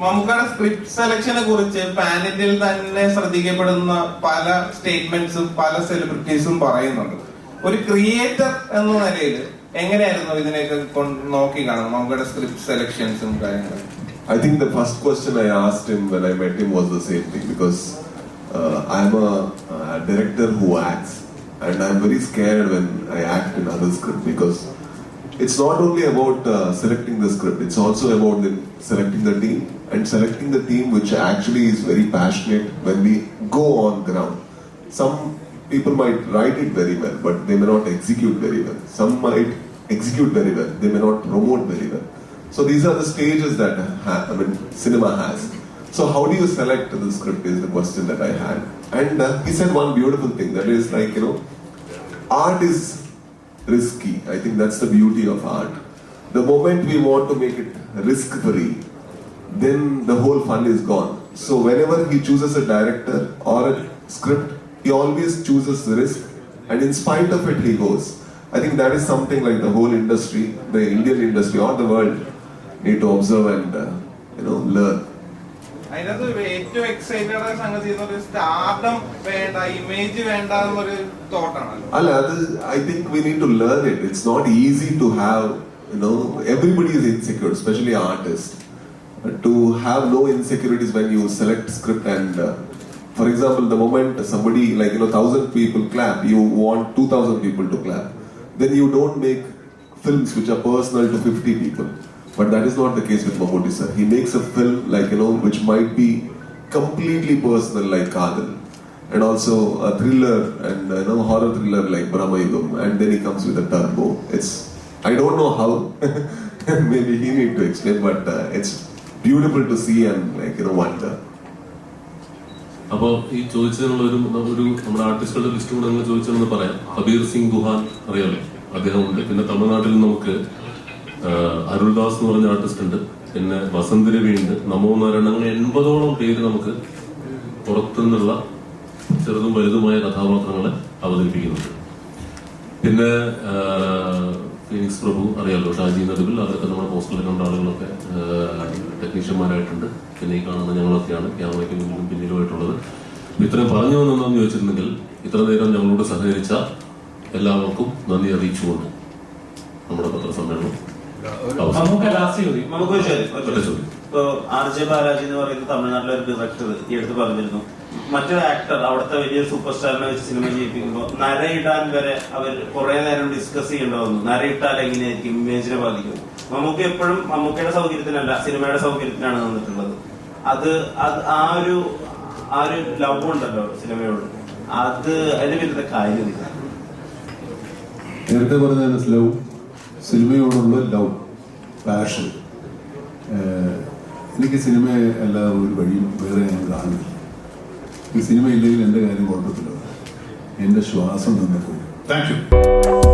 മമ്മൂക്കയുടെ സ്ക്രിപ്റ്റ് സെലക്ഷനെ കുറിച്ച് പാനലിൽ തന്നെ ശ്രദ്ധിക്കപ്പെടുന്ന പല സ്റ്റേറ്റ്മെന്റ്സും പല സെലിബ്രിറ്റീസും പറയുന്നുണ്ട്. ഒരു ക്രിയേറ്റർ എന്ന നിലയിൽ എങ്ങനെയായിരുന്നു ഇതിനെയൊക്കെ നോക്കി കാണുന്നത്? മമ്മൂക്കയുടെ സ്ക്രിപ്റ്റ് സെലക്ഷൻസും കാര്യങ്ങളും. I think the first question I asked him when I met him was the same thing because uh, I'm a, uh director who acts and I'm very scared when I act in other script because it's not only about uh, selecting the script, it's also about the, selecting the team and selecting the team which actually is very passionate when we go on ground. Some people might write it very well, but they may not execute very well. Some might execute very well, they may not promote very well. So these are the stages that ha- I mean cinema has. So how do you select the script is the question that I had. And uh, he said one beautiful thing that is like you know, art is risky. I think that's the beauty of art. The moment we want to make it risk free, then the whole fun is gone. So whenever he chooses a director or a script, he always chooses the risk, and in spite of it, he goes. I think that is something like the whole industry, the Indian industry or the world, need to observe and uh, you know learn. അതിനകത്ത് ഏറ്റവും excited സംഗതി stardom വേണ്ട image വേണ്ട എന്നൊരു തോട്ടാണല്ലോ Allah, I think we need to learn it. It's not easy to have, you know, everybody is insecure, especially artists. To have no insecurities when you select script and, uh, for example, the moment somebody like you know thousand people clap, you want two thousand people to clap. Then you don't make films which are personal to fifty people. But that is not the case with Mahmoodi sir. He makes a film like you know which might be completely personal like Kadal and also a thriller and you know horror thriller like Brahmayugam and then he comes with a turbo. It's I don't know how maybe he need to explain but uh, it's beautiful to see and like you know wonder. അപ്പോൾ ഈ ചോദിച്ചതിനുള്ള ഒരു ഒരു നമ്മുടെ ആർട്ടിസ്റ്റുകളുടെ list കൂടെ നിങ്ങൾ ചോദിച്ചതെന്ന് പറയാം കബീർ സിംഗ് ദുഹാൻ അറിയാലോ അദ്ദേഹം ഉണ്ട് പിന്നെ തമിഴ്നാട്ടിൽ നമുക്ക് അരുൾദാസ് എന്ന് പറഞ്ഞ ആർട്ടിസ്റ്റ് ഉണ്ട്. പിന്നെ വസന്ത് രവി ഉണ്ട് നമോ നാരായണ അങ്ങനെ എൺപതോളം പേര് നമുക്ക് പുറത്തുനിന്നുള്ള ചെറുതും വലുതുമായ കഥാപാത്രങ്ങളെ അവതരിപ്പിക്കുന്നുണ്ട്. പിന്നെ ഫിനിക്സ് പ്രഭു അറിയാലോ ഷാജി നടുവിൽ അതൊക്കെ നമ്മുടെ പോസ്റ്റിൽ കണ്ട ആളുകളൊക്കെ ടെക്നീഷ്യന്മാരായിട്ടുണ്ട്. പിന്നെ ഈ കാണുന്ന ഞങ്ങളൊക്കെയാണ് ക്യാമറയ്ക്ക് മുന്നിലും പിന്നിലുമായിട്ടുള്ളത്. ഇത്രയും പറഞ്ഞു വന്നെന്നു ചോദിച്ചിരുന്നെങ്കിൽ ഇത്ര നേരം ഞങ്ങളോട് സഹകരിച്ച എല്ലാവർക്കും നന്ദി അറിയിച്ചുകൊണ്ട് നമ്മുടെ പത്രസമ്മേളനം. നമുക്ക് ലാസ്റ്റ് ചോദ്യം. ഇപ്പൊ ആർ ജെ ബാലാജി എന്ന് പറയുന്ന തമിഴ്നാട്ടിലെ ഒരു ഡയറക്ടർ ഈ അടുത്ത് പറഞ്ഞിരുന്നു. മറ്റൊരു ആക്ടർ അവിടുത്തെ വലിയ സൂപ്പർ സ്റ്റാറിനെ വെച്ച് സിനിമ ചെയ്യിപ്പിക്കുമ്പോൾ നരയിടാൻ വരെ അവർ കുറെ നേരം ഡിസ്കസ് ചെയ്യേണ്ടി വന്നു. നരയിട്ടാൽ എങ്ങനെയായിരിക്കും? ഇമേജിനെ ബാധിക്കും. നമുക്ക് എപ്പോഴും മമ്മൂക്കയുടെ സൗകര്യത്തിനല്ല സിനിമയുടെ സൗകര്യത്തിനാണ് നിന്നിട്ടുള്ളത്. അത് അത് ആ ഒരു ആ ഒരു ലവ് ഉണ്ടല്ലോ സിനിമയോട് അത് അതിന്റെ പിന്നത്തെ കാര്യം. നേരത്തെ പറഞ്ഞ ലവ് സിനിമയോടുള്ള ലവ് പാഷൻ എനിക്ക് സിനിമ അല്ലാതെ ഒരു വഴിയും വേറെ ഞാൻ കാണുന്നില്ല. ഈ സിനിമ ഇല്ലെങ്കിൽ എന്റെ കാര്യം കുഴപ്പത്തില്ല. എന്റെ ശ്വാസം തന്നെ പോകും. Thank you